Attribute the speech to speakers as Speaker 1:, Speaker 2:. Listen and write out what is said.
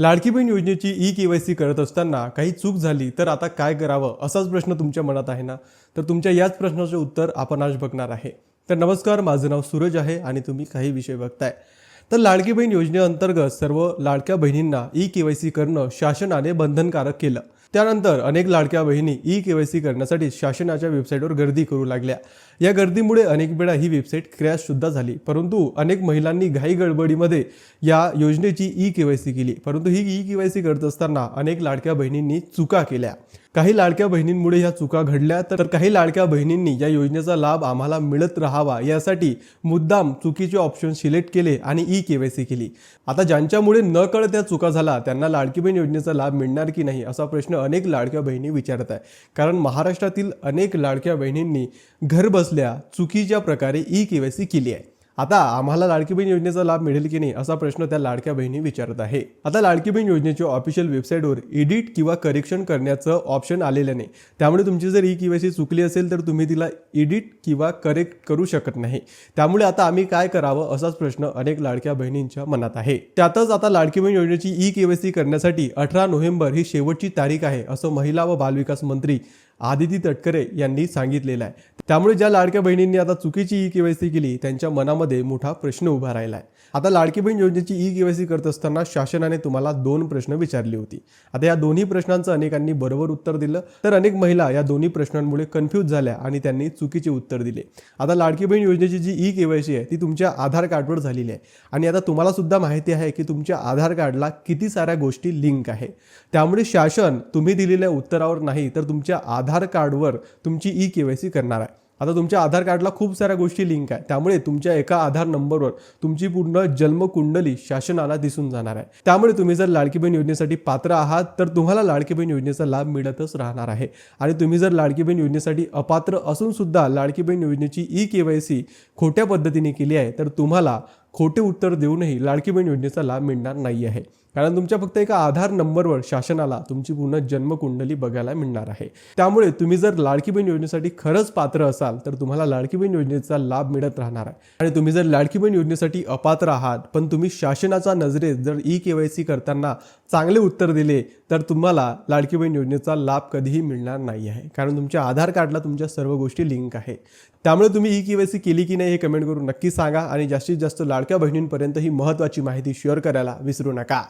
Speaker 1: लाडकी बहीण योजनेची E K Y C करत असताना काही चूक झाली तर आता काय करावं असाच प्रश्न तुमच्या मनात आहे ना? तर तुमच्या याच प्रश्नाचे उत्तर आपण आज बघणार आहे. तर नमस्कार माझं नाव सूरज आहे आणि तुम्ही काही विषय बघताय. तर लाडकी बहीण योजनेअंतर्गत सर्व लाडक्या बहिणींना ई के वाय सी करणं शासनाने बंधनकारक केलं. त्यानंतर अनेक लाडक्या बहिणी ई के वाय सी करण्यासाठी शासनाच्या वेबसाईटवर गर्दी करू लागल्या. या गर्दीमुळे अनेक वेळा ही वेबसाईट क्रॅश सुद्धा झाली. परंतु अनेक महिलांनी घाई गडबडीमध्ये या योजनेची ई के वाय सी केली. परंतु ही ई के वाय सी करत असताना अनेक लाडक्या बहिणींनी चुका केल्या. काही लाडक्या बहिणींमुळे ह्या चुका घडल्या तर काही लाडक्या बहिणींनी या योजनेचा लाभ आम्हाला मिळत राहावा यासाठी मुद्दाम चुकीचे ऑप्शन सिलेक्ट केले आणि ई के वाय सी केली. आता ज्यांच्यामुळे न कळत त्या चुका झाला त्यांना लाडकी बहीण योजनेचा लाभ मिळणार की नाही असा प्रश्न अनेक लाडक्या बहिणी विचारत आहे कारण महाराष्ट्रातील अनेक लाडक्या बहिणींनी घर बसल्या चुकीच्या प्रकारे ई के वाय सी केली आहे. आता आम्हाला लाडकी बहीण योजनेचा लाभ मिळेल की नाही असा प्रश्न त्या लाडक्या बहिणी विचारत आहे. आता लाडकी बहीण योजनेच्या ऑफिशियल वेबसाईटवर एडिट किंवा करेक्शन करण्याचं ऑप्शन आलेलं नाही. त्यामुळे तुमची जर ई केवायसी चुकली असेल तर तुम्ही तिला एडिट किंवा करेक्ट करू शकत नाही. त्यामुळे आता आम्ही काय करावं असाच प्रश्न अनेक लाडक्या बहिणींच्या मनात आहे. त्यातच आता लाडकी बहीण योजनेची ई केवायसी करण्यासाठी अठरा नोव्हेंबर ही शेवटची तारीख आहे असं महिला व बालविकास मंत्री आदिती तटकरे यांनी सांगितलेलं आहे. त्यामुळे ज्या लाडक्या बहिणींनी आता चुकीची ई केवायसी केली त्यांच्या मनामध्ये मोठा प्रश्न उभा राहिला आहे आता लाडकी बहीण योजनेची ई केवायसी करत असताना शासनाने तुम्हाला दोन प्रश्न विचारले होती. आता या दोन्ही प्रश्नांचं अनेकांनी बरोबर उत्तर दिलं तर अनेक महिला या दोन्ही प्रश्नांमुळे कन्फ्यूज झाल्या आणि त्यांनी चुकीचे उत्तर दिले. आता लाडकी बहीण योजनेची जी ई केवायसी आहे ती तुमच्या आधार कार्डवर झालेली आहे. आणि आता तुम्हाला सुद्धा माहिती आहे की तुमच्या आधार कार्डला किती साऱ्या गोष्टी लिंक आहे. त्यामुळे शासन तुम्ही दिलेल्या उत्तरावर नाही तर तुमच्या आधार आधार कार्डवर तुमची ई केवायसी करणार आहे. आता तुमच्या आधार कार्डला खूप साऱ्या गोष्टी लिंक आहे त्यामुळे तुमच्या एका आधार नंबरवर तुमची पूर्ण जन्मकुंडली शासनाला दिसून जाणार आहे. त्यामुळे तुम्ही जर लाडकी बहीण योजनेसाठी पात्र आहात तर तुम्हाला लाडकी बहीण योजनेचा लाभ मिळतच राहणार आहे. आणि तुम्ही जर लाडकी बहीण योजनेसाठी अपात्र असून सुद्धा लाडकी बहीण योजनेची ई के वाय सी खोट्या पद्धतीने केली आहे तर तुम्हाला खोटे उत्तर देऊनही लाडकी बहीण योजनेचा लाभ मिळणार नाही आहे. कारण तुमच्या फक्त एका आधार नंबरवर शासनाला तुमची पूर्ण जन्मकुंडली बघायला मिळणार आहे. त्यामुळे तुम्ही जर लाडकी बहीण योजनेसाठी खरंच पात्र असाल तर तुम्हाला लाडकी बहीण योजनेचा लाभ मिळत राहणार आहे. आणि तुम्ही जर लाडकी बहीण योजनेसाठी अपात्र आहात पण तुम्ही शासनाच्या नजरेत जर ई के वाय सी करताना चांगले उत्तर दिले तर तुम्हाला लाडकी बहीण योजनेचा लाभ कधीही मिळणार नाही आहे. कारण तुमच्या आधार कार्डला तुमच्या सर्व गोष्टी लिंक आहे त्यामुळे तुम्ही ई के वाय सी केली की नाही हे कमेंट करून नक्की सांगा आणि जास्तीत जास्त लाडक्या बहिणींपर्यंत ही महत्त्वाची माहिती शेअर करायला विसरू नका.